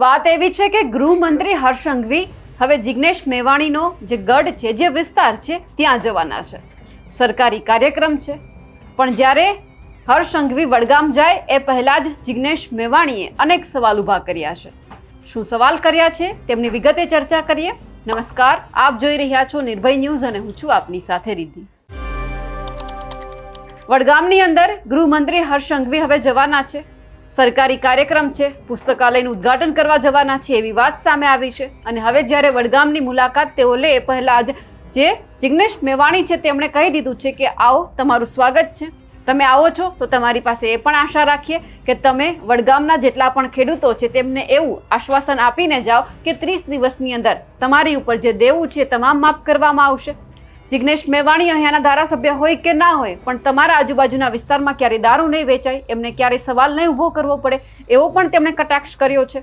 વાત એવી છે કે ગૃહમંત્રી હર્ષ સંઘવી હવે જિગ્નેશ મેવાણીનો જે ગઢ છે, જે વિસ્તાર છે, ત્યાં જવાના છે. સરકારી કાર્યક્રમ છે. પણ જ્યારે હર્ષ સંઘવી વડગામ જાય, એ પહેલાં જ જિગ્નેશ મેવાણીએ અનેક સવાલ ઊભા કર્યા છે. શું સવાલ કર્યા છે? તેમની વિગતે ચર્ચા કરીએ. નમસ્કાર, આપ જોઈ રહ્યા છો નિર્ભય ન્યૂઝ અને હું છું આપની સાથે રીધી વડગામની અંદર ગૃહમંત્રી હર્ષ સંઘવી હવે જવાના છે. સરકારી કાર્યક્રમ છે, પુસ્તકાલયનું ઉદ્ઘાટન કરવા જવાના છે એવી વાત સામે આવી છે. અને હવે જ્યારે વડગામની મુલાકાત તેઓ લે પહેલા જ જે જિગ્નેશ મેવાણી છે તેમણે કહી દીધું છે કે, આવો, તમારું સ્વાગત છે. તમે આવો છો, તો તમારી પાસે એ પણ આશા રાખીએ કે તમે વડગામના જેટલા પણ ખેડૂતો છે, તેમને એવું આશ્વાસન આપીને જાઓ કે ત્રીસ દિવસની અંદર તમારી ઉપર જે દેવું છે તમામ માફ કરવામાં આવશે. જિગ્નેશ મેવાણી અહીંયાના ધારાસભ્ય હોય કે ના હોય, પણ તમારા આજુબાજુના વિસ્તારમાં ક્યારેય દારૂ નહીં વેચાય, એમને ક્યારેય સવાલ નહીં ઊભો કરવો પડે, એવો પણ તેમણે કટાક્ષ કર્યો છે.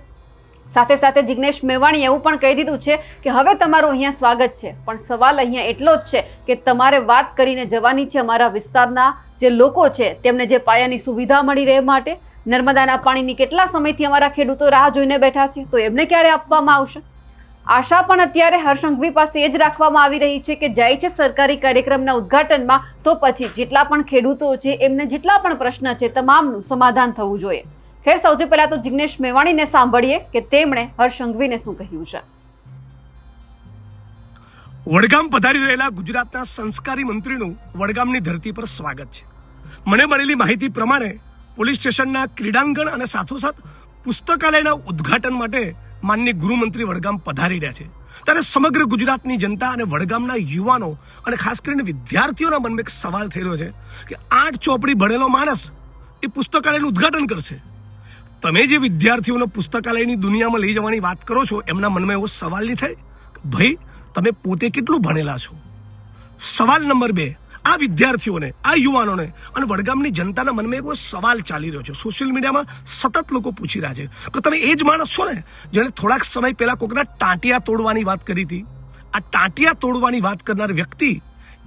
સાથે સાથે જિગ્નેશ મેવાણી એવું પણ કહી દીધું છે કે હવે તમારું અહીંયા સ્વાગત છે, પણ સવાલ અહીંયા એટલો જ છે કે તમારે વાત કરીને જવાની છે અમારા વિસ્તારના જે લોકો છે, તેમને જે પાયાની સુવિધા મળી રહે માટે. નર્મદાના પાણીની કેટલા સમયથી અમારા ખેડૂતો રાહ જોઈને બેઠા છે, તો એમને ક્યારે આપવામાં આવશે? આશા પણ અત્યારે હર્ષંઘવી પાસે એ જ રાખવામાં આવી રહી છે કે જાય છે સરકારી કાર્યક્રમના ઉદ્ઘાટનમાં તો પછી જેટલા પણ ખેડૂતો છે, એમને જેટલા પણ પ્રશ્ન છે તમામનું સમાધાન થવું જોઈએ. ખેર, સૌથી પહેલા તો જિગ્નેશ મેવાણીને સાંભળીએ કે તેમણે હર્ષંઘવીને શું કહ્યું છે. વડગામ પધારી રહેલા ગુજરાતના સંસ્કારી મંત્રીનું વડગામની ધરતી પર સ્વાગત છે. મને મળેલી માહિતી પ્રમાણે પોલીસ સ્ટેશનના ક્રીડાંગણ અને સાથોસાથ પુસ્તકાલયના ઉદ્ઘાટન માટે માનનીય ગૃહમંત્રી વડગામ પધારી રહ્યા છે. ત્યારે સમગ્ર ગુજરાતની જનતા અને વડગામના યુવાનો અને ખાસ કરીને વિદ્યાર્થીઓના મનમાં એક સવાલ થઈ રહ્યો છે કે આઠ ચોપડી ભણેલો માણસ એ પુસ્તકાલયનું ઉદ્ઘાટન કરશે. તમે જે વિદ્યાર્થીઓને પુસ્તકાલયની દુનિયામાં લઈ જવાની વાત કરો છો, એમના મનમાં એવો સવાલ નહીં થાય ભાઈ તમે પોતે કેટલું ભણેલા છો? સવાલ નંબર બે આ વિદ્યાર્થીઓને, આ યુવાનોને અને વડગામની જનતાના મનમાં એવો સવાલ ચાલી રહ્યો છે. સોશિયલ મીડિયામાં સતત લોકો પૂછી રહ્યા છે કે તમે એ જ માણસ છો ને જેણે થોડાક સમય પહેલા કોકના ટાંટિયા તોડવાની વાત કરી હતી? આ ટાંટિયા તોડવાની વાત કરનાર વ્યક્તિ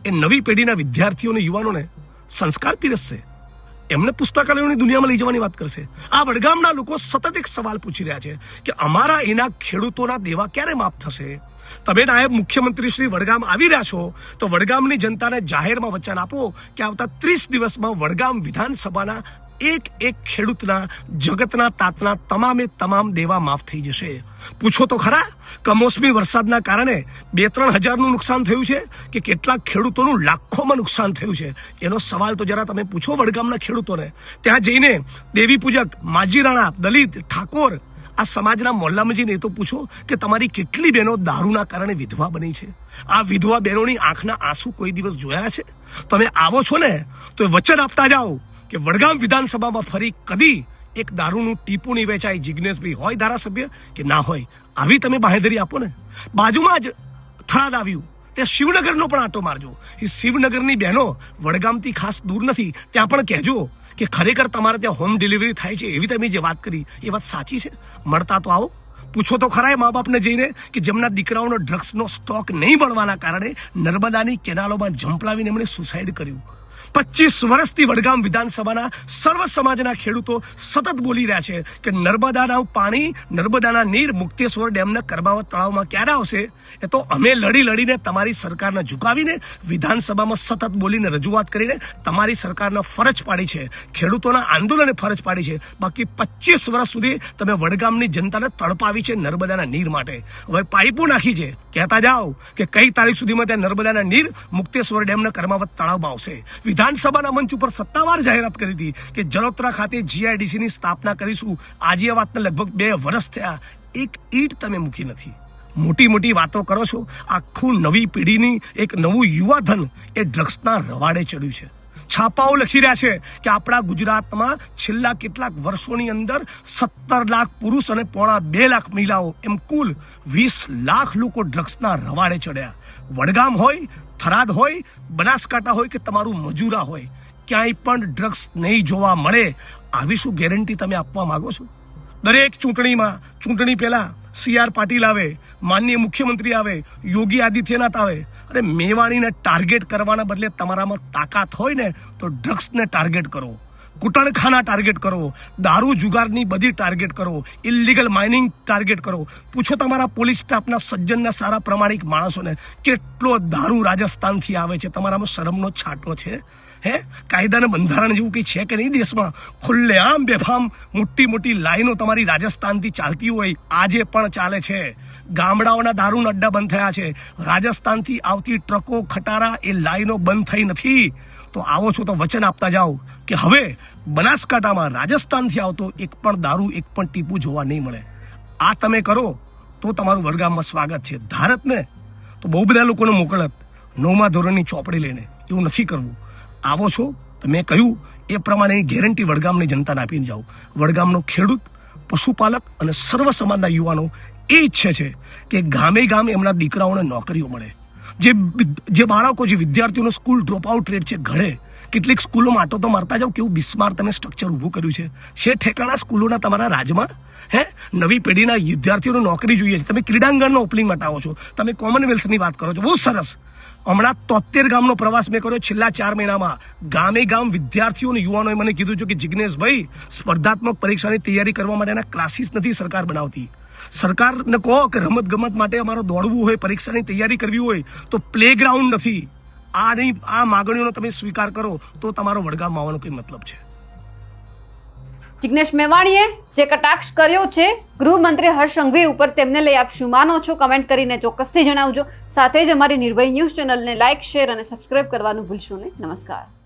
એ નવી પેઢીના વિદ્યાર્થીઓને યુવાનોને સંસ્કાર પીરસશે? એમને પુસ્તકાલયોની દુનિયામાં લઈ જવાની વાત કરશે. આ વડગામના લોકો સતત એક સવાલ પૂછી રહ્યા છે કે અમારા એના ખેડૂતોના દેવા ક્યારે માફ થશે? તમે નાયબ મુખ્યમંત્રી શ્રી વડગામ આવી રહ્યા છો, તો વડગામની જનતાને જાહેરમાં વચન આપો કે આવતા ત્રીસ દિવસમાં વડગામ વિધાનસભાના એક એક ખેડૂતના, જગતના, તાતના તમામે તમામ દેવા માફ થઈ જશે. પૂછો તો ખરા, કમોસમી વરસાદના કારણે બે ત્રણ હજારનું નુકસાન થયું છે કે કેટલાક ખેડૂતોનું લાખોમાં નુકસાન થયું છે? એનો સવાલ તો જરા તમે પૂછો વડગામના ખેડૂતોને. ત્યાં જઈને દેવી પૂજક માજી રાણા, દલિત, ઠાકોર, આ સમાજના મોહલ્લામાં એ તો પૂછો કે તમારી કેટલી બહેનો દારૂના કારણે વિધવા બની છે? આ વિધવા બહેનોની આંખના આંસુ કોઈ દિવસ જોયા છે? તમે આવો છો ને, તો વચન આપતા જાઓ. કે વડગામ વિધાનસભામાં ફરી કદી એક દારૂનું ટીપુણી વેચાય જિજ્ઞેશભાઈ હોય ધારાસભ્ય કે ના હોય. આવી તમે બાહેધરી આપો ને. બાજુમાં જ થરાદ આવ્યું. ત્યાં શિવનગરનો પણ આટો મારજો. એ શિવનગરની બહેનો વડગામથી ખાસ દૂર નથી. ત્યાં પણ કહેજો કે ખરેખર તમારે ત્યાં હોમ ડિલિવરી થાય છે એવી તમે જે વાત કરી, એ વાત સાચી છે. મળતા તો આવો. પૂછો તો ખરા મા બાપને જઈને કે જેમના દીકરાઓનો ડ્રગ્સનો સ્ટોક નહીં મળવાના કારણે નર્મદાની કેનાલોમાં ઝંપલાવીને એમણે સુસાઇડ કર્યું. પચીસ વર્ષથી વડગામ વિધાનસભાના સર્વ સમાજના ખેડૂતો સતત બોલી રહ્યા છે કે નર્મદાના પાણી, નર્મદાના નીર મુક્તેશ્વર ડેમના કરમાવત તળાવમાં ક્યારે આવશે? એ તો અમે લડી લડીને તમારી સરકારને ઝુકાવીને વિધાનસભામાં સતત બોલીને રજૂઆત કરીને તમારી સરકારને ફરજ પાડી છે. ખેડૂતોના આંદોલને ફરજ પાડી છે. બાકી પચીસ વર્ષ સુધી તમે વડગામની જનતાને તડપાવી છે નર્મદાના નીર માટે. હવે પાઇપો નાખી છે. કહેતા જાઓ કે કઈ તારીખ સુધીમાં ત્યાં નર્મદાના નીર મુક્તેશ્વર ડેમના કરમાવત તળાવમાં આવશે. વિધાનસભાના મંચ ઉપર સત્તાવાર જાહેરાત કરી હતી કે જલોત્રા ખાતે જીઆઈડીસી ની સ્થાપના કરીશું. આજે વાતને લગભગ બે વર્ષ થયા. એક ઈટ તમે મૂકી નથી. મોટી મોટી વાતો કરો છો. આખું નવી પેઢીની એક નવું યુવાધન એ ડ્રગ્સના રવાડે ચડ્યું છે. છાપાઓ લખી રહ્યા છે કે આપણા ગુજરાતમાં છેલ્લા કેટલાક વર્ષોની અંદર સત્તર લાખ પુરુષ અને પોણા બે લાખ મહિલાઓ, એમ કુલ વીસ લાખ લોકો ડ્રગ્સના રવાડે ચડ્યા. વડગામ હોય, થરાદ હોય, બનાસકાંઠા હોય કે તમારું મજૂરા હોય, ક્યાંય પણ ડ્રગ્સ નહીં જોવા મળે, આવી શું ગેરંટી તમે આપવા માંગો છો? દરેક ચૂંટણીમાં, ચૂંટણી પહેલા સી આર પાટીલ આવે, માનનીય મુખ્યમંત્રી આવે, યોગી આદિત્યનાથ આવે. અરે મેવાણીને ટાર્ગેટ કરવાના બદલે તમારામાં તાકાત હોય ને, તો ડ્રગ્સને ટાર્ગેટ કરો. કૂટણખાના ટાર્ગેટ કરો, દારૂ જુગારની બધી ટાર્ગેટ કરો ઇલીગલ માઇનિંગ ટાર્ગેટ કરો. પૂછો તમારા પોલીસ સ્ટાફના સજ્જનના સારા પ્રમાણિક માણસોને, કેટલો દારૂ રાજસ્થાનથી આવે છે? તમારામાં શરમનો છાંટો છે? હે? કાયદાને બંધારણ જેવું કંઈ છે કે નહીં દેશમાં? ખુલ્લેઆમ, બેફામ મોટી મોટી લાઈનો તમારી રાજસ્થાનથી ચાલતી હોય, આજે પણ ચાલે છે. ગામડાઓના દારૂના અડ્ડા બંધ થયા છે. રાજસ્થાનથી આવતી ટ્રકો, ખટારા એ લાઈનો બંધ થઈ નથી. તો આવો છો તો વચન આપતા જાઓ કે હવે બનાસકાંઠામાં રાજસ્થાનથી આવતો એક પણ દારૂ, એક પણ ટીપું જોવા નહીં મળે. આ તમે કરો તો તમારું વડગામમાં સ્વાગત છે. ભારતને તો બહુ બધા લોકોને મોકલત નવમા ધોરણની ચોપડી લઈને એવું નથી કરવું. આવો છો તો મેં કહ્યું, એ પ્રમાણેની ગેરંટી વડગામની જનતાને આપીને જાઓ. વડગામનો ખેડૂત, પશુપાલક અને સર્વ સમાજના યુવાનો એ ઈચ્છે છે કે ગામે ગામે એમના દીકરાઓને નોકરીઓ મળે. જે જે બાળકો, જે વિદ્યાર્થીઓનો સ્કૂલ ડ્રોપ આઉટ રેટ છે ઘડે કેટલીક સ્કૂલો માટો તો મારતા જાઓ કેવું બિસ્માર તમે સ્ટ્રક્ચર ઊભું કર્યું છે. છે ઠેકાણા સ્કૂલોના તમારા રાજમાં, હે? નવી પેઢીના વિદ્યાર્થીઓને નોકરી જોઈએ છે. તમે ક્રીડાંગણનો ઓપનિંગ માટે આવો છો. તમે કોમનવેલ્થની વાત કરો છો. બહુ સરસ. હમણાં તોતેર ગામનો પ્રવાસ મેં કર્યો છેલ્લા ચાર મહિનામાં. ગામે ગામ વિદ્યાર્થીઓ અને યુવાનોએ મને કીધું છે કે જિજ્ઞેશભાઈ સ્પર્ધાત્મક પરીક્ષાની તૈયારી કરવા માટેના ક્લાસીસ નથી સરકાર બનાવતી. સરકારને કહો કે રમત ગમત માટે અમારો દોડવું હોય, પરીક્ષાની તૈયારી કરવી હોય, તો પ્લેગ્રાઉન્ડ નથી. આ નહીં, આ માગણીઓનો તમે સ્વીકાર કરો, તો તમારો વડગામ આવવાનો કોઈ મતલબ છે. જિગ્નેશ મેવાણીએ જે કટાક્ષ કર્યો છે, ગૃહમંત્રી હર્ષ સંઘવી ઉપર તેમને લઈ આપ શું માનો છો? કમેન્ટ કરીને ચોક્કસથી જણાવજો. સાથે જ અમારી નિર્ભય ન્યૂઝ ચેનલને લાઇક શેર અને સબસ્ક્રાઇબ કરવાનું ભૂલશો નહીં. નમસ્કાર.